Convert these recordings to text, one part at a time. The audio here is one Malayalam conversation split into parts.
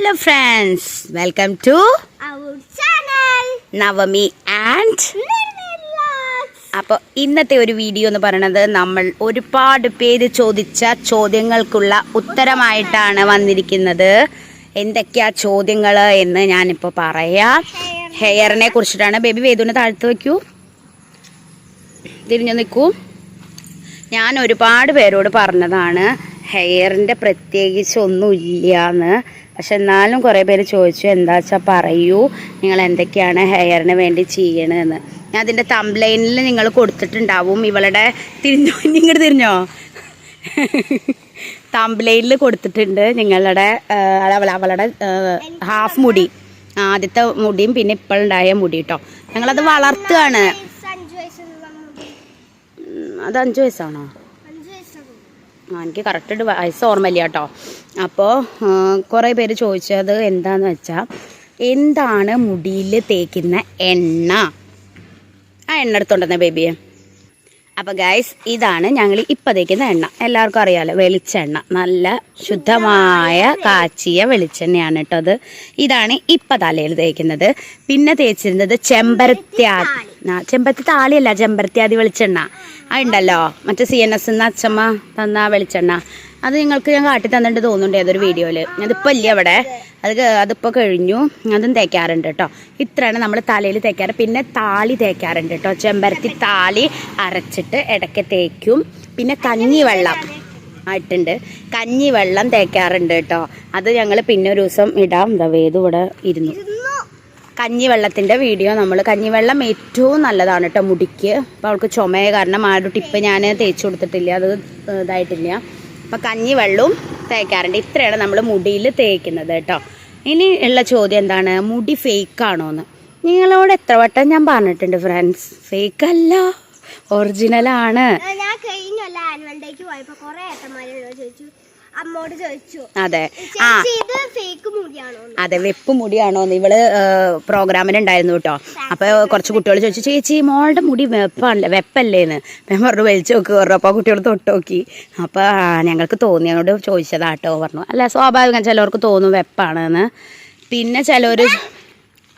Hello friends welcome to. Navami and അപ്പോൾ ഇന്നത്തെ ഒരു വീഡിയോ എന്ന് പറയുന്നത് നമ്മൾ ഒരുപാട് പേര് ചോദിച്ച ചോദ്യങ്ങൾക്കുള്ള ഉത്തരമായിട്ടാണ് വന്നിരിക്കുന്നത്. എന്തൊക്കെയാ ചോദ്യങ്ങൾ എന്ന് ഞാനിപ്പോൾ പറയാം. ഹെയറിനെ കുറിച്ചിട്ടാണ്. ബേബി വേദുവിനെ താഴ്ത്തു വയ്ക്കൂ തിരിഞ്ഞു നിൽക്കൂ. ഞാൻ ഒരുപാട് പേരോട് പറഞ്ഞതാണ് ഹെയറിന്റെ പ്രത്യേകിച്ച് ഒന്നുമില്ല എന്ന് പക്ഷെ എന്നാലും കുറേ പേര് ചോദിച്ചു എന്താ വെച്ചാൽ പറയൂ? നിങ്ങൾ എന്തൊക്കെയാണ് ഹെയറിന് വേണ്ടി ചെയ്യണതെന്ന് ഞാൻ അതിന്റെ തംബ്ലൈനിൽ നിങ്ങൾ കൊടുത്തിട്ടുണ്ടാവും. ഇവളുടെ തിരിഞ്ഞോ? ഇങ്ങോട്ട് തിരിഞ്ഞോ? തംബ്ലൈനിൽ കൊടുത്തിട്ടുണ്ട് നിങ്ങളുടെ അവളുടെ ഹാഫ് മുടി. ആദ്യത്തെ മുടിയും പിന്നെ ഇപ്പോഴുണ്ടായ മുടി കേട്ടോ ഞങ്ങളത് വളർത്തുകയാണ്. അത് അഞ്ച് വയസ്സാണോ? എനിക്ക് കറക്റ്റ് വയസ്സ് ഓർമ്മയില്ല കേട്ടോ. അപ്പോൾ കുറേ പേര് ചോദിച്ചത് എന്താന്ന് വെച്ചാൽ എന്താണ് മുടിയിൽ തേക്കുന്ന എണ്ണ? ആ എണ്ണ എടുത്തോണ്ടെന്ന ബേബിയെ അപ്പോൾ ഗൈസ് ഇതാണ് ഞങ്ങൾ ഇപ്പം തേക്കുന്ന എണ്ണ. എല്ലാവർക്കും അറിയാമല്ലോ വെളിച്ചെണ്ണ. നല്ല ശുദ്ധമായ കാച്ചിയ വെളിച്ചെണ്ണയാണ് കേട്ടോ അത്. ഇതാണ് ഇപ്പം തലയിൽ തേക്കുന്നത്. പിന്നെ തേച്ചിരുന്നത് ചെമ്പരത്തി ചെമ്പരത്തി താളിയല്ല ചെമ്പരത്തി ചെമ്പരത്യാദി വെളിച്ചെണ്ണ. അതുണ്ടല്ലോ. മറ്റേ സി എൻ എസ് എന്ന അച്ഛമ്മ തന്ന വെളിച്ചെണ്ണ. അത് നിങ്ങൾക്ക് ഞാൻ കാട്ടി തന്നിട്ട് തോന്നുന്നുണ്ട് ഏതൊരു വീഡിയോയിൽ അതിപ്പോൾ ഇല്ല അവിടെ അത് അതിപ്പോൾ കഴിഞ്ഞു. അതും തേക്കാറുണ്ട് കേട്ടോ. ഇത്രയാണ് നമ്മൾ തലയിൽ തേക്കാറ്. പിന്നെ താളി തേക്കാറുണ്ട് കേട്ടോ. ചെമ്പരത്തി താളി അരച്ചിട്ട് ഇടയ്ക്ക് തേക്കും. പിന്നെ കഞ്ഞി വെള്ളം ആയിട്ടുണ്ട്. കഞ്ഞി വെള്ളം തേക്കാറുണ്ട് കേട്ടോ. അത് ഞങ്ങൾ പിന്നെ ഒരു ദിവസം ഇടാം. എന്താ വേദു ഇവിടെ ഇരുന്നു. കഞ്ഞിവെള്ളത്തിന്റെ വീഡിയോ നമ്മൾ കഞ്ഞിവെള്ളം ഏറ്റവും നല്ലതാണ് കേട്ടോ മുടിക്ക്. അപ്പോൾ അവൾക്ക് ചുമയ കാരണം ആ ഒരു ടിപ്പ് ഞാൻ തേച്ച് കൊടുത്തിട്ടില്ല. അത് ഇതായിട്ടില്ല. അപ്പോൾ കഞ്ഞിവെള്ളവും തേക്കാറുണ്ട്. ഇത്രയാണ് നമ്മൾ മുടിയിൽ തേക്കുന്നത് കേട്ടോ ഇനി ഉള്ള ചോദ്യം എന്താണ്? മുടി ഫേക്ക് ആണോ എന്ന് നിങ്ങളോട് എത്ര വട്ടം ഞാൻ പറഞ്ഞിട്ടുണ്ട് ഫ്രണ്ട്സ് ഫേക്ക് അല്ല ഒറിജിനലാണ് ഞാൻ കഴിഞ്ഞല്ല ആനുവൽ ഡേക്ക് പോയപ്പോൾ കുറേ ഏട്ടന്മാരോട് ചോദിച്ചു. അമ്മോട് ചോദിച്ചു. അതെ. ആ. അതെ വെപ്പ് മുടിയാണോ ഇവൾ പ്രോഗ്രാമിന് ഉണ്ടായിരുന്നു കേട്ടോ. അപ്പൊ കുറച്ച് കുട്ടികൾ ചോദിച്ചു ചേച്ചി മോളുടെ മുടി വെപ്പല്ലേ വെപ്പല്ലേന്ന്. ഞാൻ പറഞ്ഞു വലിച്ചു നോക്ക് പറഞ്ഞു. അപ്പൊ കുട്ടികൾ തൊട്ട് നോക്കി. അപ്പൊ ഞങ്ങൾക്ക് തോന്നി. അങ്ങോട്ട് ചോദിച്ചതാട്ടോ പറഞ്ഞു. അല്ല സ്വാഭാവികം ചിലവർക്ക് തോന്നും വെപ്പാണെന്ന്. പിന്നെ ചിലവർ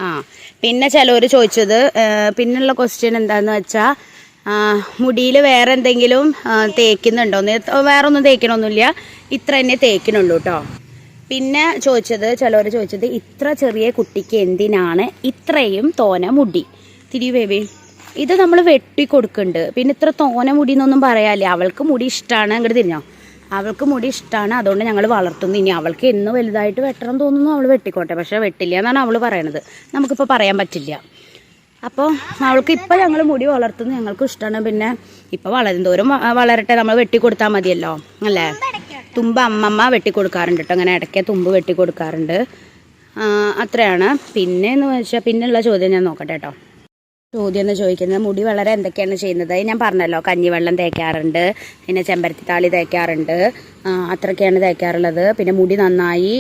ആ പിന്നെ ചിലവർ ചോദിച്ചത് പിന്നെയുള്ള പിന്നുള്ള ക്വസ്റ്റ്യൻ എന്താന്ന് വെച്ചാൽ മുടിയിൽ വേറെ എന്തെങ്കിലും തേക്കുന്നുണ്ടോ? വേറെ ഒന്നും തേക്കണമൊന്നുമില്ല ഇത്ര തന്നെ തേക്കണുള്ളൂ കേട്ടോ പിന്നെ ചോദിച്ചത് ചിലവർ ചോദിച്ചത് ഇത്ര ചെറിയ കുട്ടിക്ക് എന്തിനാണ് ഇത്രയും തോന മുടി? തിരി ബേബി. ഇത് നമ്മൾ വെട്ടി കൊടുക്കുന്നുണ്ട് പിന്നെ ഇത്ര തോന മുടി എന്നൊന്നും പറയാല്ലേ? അവൾക്ക് മുടി ഇഷ്ടമാണ് അങ്ങോട്ട് തിരിഞ്ഞോ? അവൾക്ക് മുടി ഇഷ്ടമാണ് അതുകൊണ്ട് ഞങ്ങൾ വളർത്തുന്നു. ഇനി അവൾക്ക് എന്ന് വലുതായിട്ട് വെട്ടണം തോന്നുന്നു അവൾ വെട്ടിക്കോട്ടെ. പക്ഷേ വെട്ടില്ല എന്നാണ് അവൾ പറയണത്. നമുക്കിപ്പോൾ പറയാൻ പറ്റില്ല. അപ്പോൾ അവൾക്ക് ഇപ്പം ഞങ്ങൾ മുടി വളർത്തുന്നത് ഞങ്ങൾക്ക് ഇഷ്ടമാണ് പിന്നെ ഇപ്പം വളരും തോറും വളരട്ടെ നമ്മൾ വെട്ടി കൊടുത്താൽ മതിയല്ലോ അല്ലേ? തുമ്പ് അമ്മമ്മ വെട്ടി കൊടുക്കാറുണ്ട് കേട്ടോ അങ്ങനെ ഇടയ്ക്ക് തുമ്പ് വെട്ടി കൊടുക്കാറുണ്ട്. അത്രയാണ്. പിന്നെ എന്ന് വെച്ചാൽ പിന്നെയുള്ള ചോദ്യം ഞാൻ നോക്കട്ടെ കേട്ടോ ചോദ്യം എന്ന് ചോദിക്കുന്നത്? മുടി വളരെ എന്തൊക്കെയാണ് ചെയ്യുന്നത്? ഞാൻ പറഞ്ഞല്ലോ കഞ്ഞിവെള്ളം തേക്കാറുണ്ട് പിന്നെ ചെമ്പരത്തി താളി തേക്കാറുണ്ട്. അത്രയൊക്കെയാണ് തേക്കാറുള്ളത്. പിന്നെ മുടി നന്നായി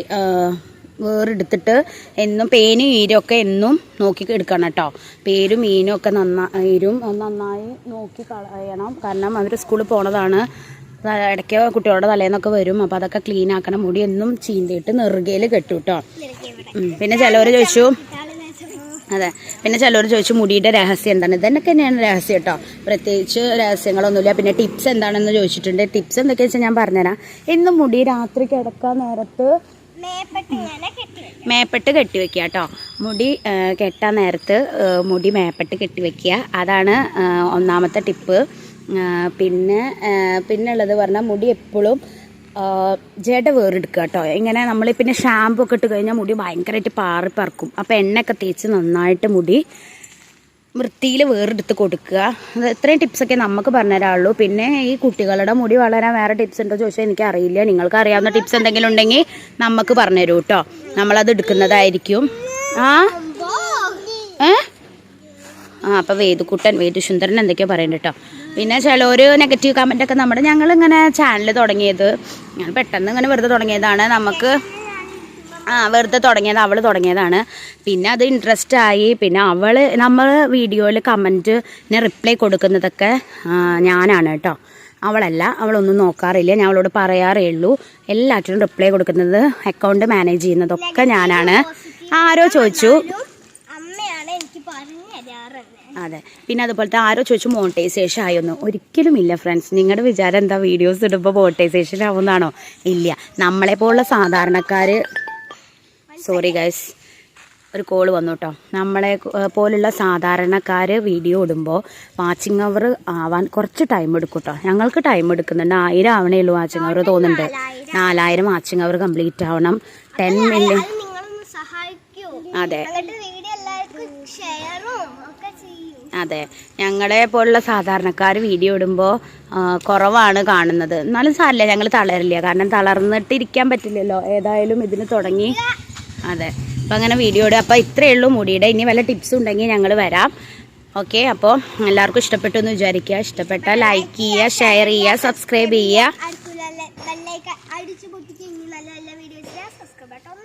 വേറെടുത്തിട്ട് എന്നും പേനും ഈരും ഒക്കെ എന്നും നോക്കി എടുക്കണം കേട്ടോ. പേരും മീനും ഒക്കെ നന്നായിരും നന്നായി നോക്കി കളയണം. കാരണം അവർ സ്കൂളിൽ പോണതാണ്. ഇടയ്ക്ക് കുട്ടികളുടെ തലേന്നൊക്കെ വരും. അപ്പോൾ അതൊക്കെ ക്ലീൻ ആക്കണം. മുടി എന്നും ചീന്തിയിട്ട് നെറുകയിൽ കെട്ടു കേട്ടോ. പിന്നെ ചിലവർ ചോദിച്ചു അതെ പിന്നെ ചിലവർ ചോദിച്ചു മുടിയുടെ രഹസ്യം എന്താണ്. ഇതെന്നൊക്കെ തന്നെയാണ് രഹസ്യം കേട്ടോ. പ്രത്യേകിച്ച് രഹസ്യങ്ങളൊന്നുമില്ല. പിന്നെ ടിപ്സ് എന്താണെന്ന് ചോദിച്ചിട്ടുണ്ട്. ടിപ്സ് എന്തൊക്കെയാ വെച്ചാൽ ഞാൻ പറഞ്ഞുതരാം. എന്നും മുടി രാത്രി കിടക്കാൻ നേരത്ത് മേപ്പെട്ട് കെട്ടിവെക്കുക കെട്ടി മുടി കെട്ടാൻ നേരത്ത് മുടി മേപ്പെട്ട് കെട്ടി വെക്കുക. അതാണ് ഒന്നാമത്തെ ടിപ്പ്. പിന്നെ പിന്നെ ഉള്ളത് പറഞ്ഞാൽ മുടി എപ്പോഴും ജട വേറെടുക്കുക കേട്ടോ. ഇങ്ങനെ നമ്മൾ പിന്നെ ഷാമ്പു ഒക്കെ ഇട്ട് കഴിഞ്ഞാൽ മുടി ഭയങ്കരമായിട്ട് പാറി പറക്കും. അപ്പോൾ എണ്ണയൊക്കെ തേച്ച് നന്നായിട്ട് മുടി വൃത്തിയിൽ വേറെടുത്ത് കൊടുക്കുക. ഇത്രയും ടിപ്സൊക്കെ നമുക്ക് പറഞ്ഞുതരാറുള്ളൂ പിന്നെ ഈ കുട്ടികളുടെ മുടി വളരാൻ വേറെ ടിപ്സ് ഉണ്ടോ ചോദിച്ചാൽ എനിക്ക് അറിയില്ല നിങ്ങൾക്ക് അറിയാവുന്ന ടിപ്സ് എന്തെങ്കിലും ഉണ്ടെങ്കിൽ നമുക്ക് പറഞ്ഞുതരൂ കേട്ടോ നമ്മളത് എടുക്കുന്നതായിരിക്കും. ആ? ഏ? ആ അപ്പോൾ വേദുക്കുട്ടൻ വേദുസുന്ദരൻ എന്തൊക്കെയോ പറയുന്നുണ്ട് കേട്ടോ പിന്നെ ചില ഒരു നെഗറ്റീവ് കമന്റൊക്കെ നമ്മുടെ ഞങ്ങളിങ്ങനെ ചാനൽ തുടങ്ങിയത്. ഞാൻ പെട്ടെന്ന് ഇങ്ങനെ വെറുതെ തുടങ്ങിയതാണ്. നമുക്ക് ആ വെറുതെ തുടങ്ങിയത് അവൾ തുടങ്ങിയതാണ്. പിന്നെ അത് ഇൻട്രസ്റ്റ് ആയി. പിന്നെ അവൾ നമ്മൾ വീഡിയോയിൽ കമന്റ് റിപ്ലൈ കൊടുക്കുന്നതൊക്കെ ഞാനാണ് കേട്ടോ. അവളല്ല അവളൊന്നും നോക്കാറില്ല. ഞാൻ അവളോട് പറയാറേ ഉള്ളൂ എല്ലാറ്റിനും റിപ്ലൈ കൊടുക്കുന്നത് അക്കൗണ്ട് മാനേജ് ചെയ്യുന്നതൊക്കെ ഞാനാണ്. ആരോ ചോദിച്ചു. അതെ. പിന്നെ അതുപോലത്തെ ആരോ ചോദിച്ചു മോണിറ്റൈസേഷൻ ആയൊന്നും. ഒരിക്കലും ഇല്ല ഫ്രണ്ട്സ് നിങ്ങളുടെ വിചാരം എന്താ? വീഡിയോസ് ഇടുമ്പോൾ മോണിറ്റൈസേഷൻ ആവുന്നതാണോ ഇല്ല. നമ്മളെ പോലുള്ള സാധാരണക്കാർ സോറി ഗൈസ് ഒരു കോൾ വന്നു കേട്ടോ നമ്മളെ പോലുള്ള സാധാരണക്കാർ വീഡിയോ ഇടുമ്പോൾ വാച്ചിങ് അവർ ആവാൻ കുറച്ച് ടൈം എടുക്കും കേട്ടോ ഞങ്ങൾക്ക് ടൈം എടുക്കുന്നുണ്ട്. ആയിരം ആവണേ ഉള്ളൂ വാച്ചിങ് അവർ തോന്നുന്നുണ്ട്. നാലായിരം വാച്ചിങ് അവർ കംപ്ലീറ്റ് ആവണം. ടെൻ മില്യൺ അത് അതെ. ഞങ്ങളെ പോലുള്ള സാധാരണക്കാർ വീഡിയോ ഇടുമ്പോൾ കുറവാണ് കാണുന്നത്. എന്നാലും സാരില്ല ഞങ്ങൾ തളരില്ല. കാരണം തളർന്നിട്ടിരിക്കാൻ പറ്റില്ലല്ലോ. ഏതായാലും ഇതിന് തുടങ്ങി അതെ. അപ്പം അങ്ങനെ വീഡിയോ ഇടുക അപ്പോൾ ഇത്രയേ ഉള്ളൂ മുടിയുടെ ഇനി വല്ല ടിപ്സ് ഉണ്ടെങ്കിൽ ഞങ്ങൾ വരാം. ഓക്കെ അപ്പോൾ എല്ലാവർക്കും ഇഷ്ടപ്പെട്ടു എന്ന് വിചാരിക്കുക. ഇഷ്ടപ്പെട്ടാൽ ലൈക്ക് ചെയ്യുക ഷെയർ ചെയ്യുക സബ്സ്ക്രൈബ് ചെയ്യുക. അടിച്ചു പൊട്ടിച്ച് നല്ല നല്ല വീഡിയോസ് സബ്സ്ക്രൈബ് ബട്ടൺ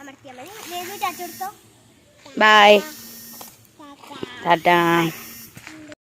അമർത്തിയാൽ മതി ബൈ ടാറ്റാ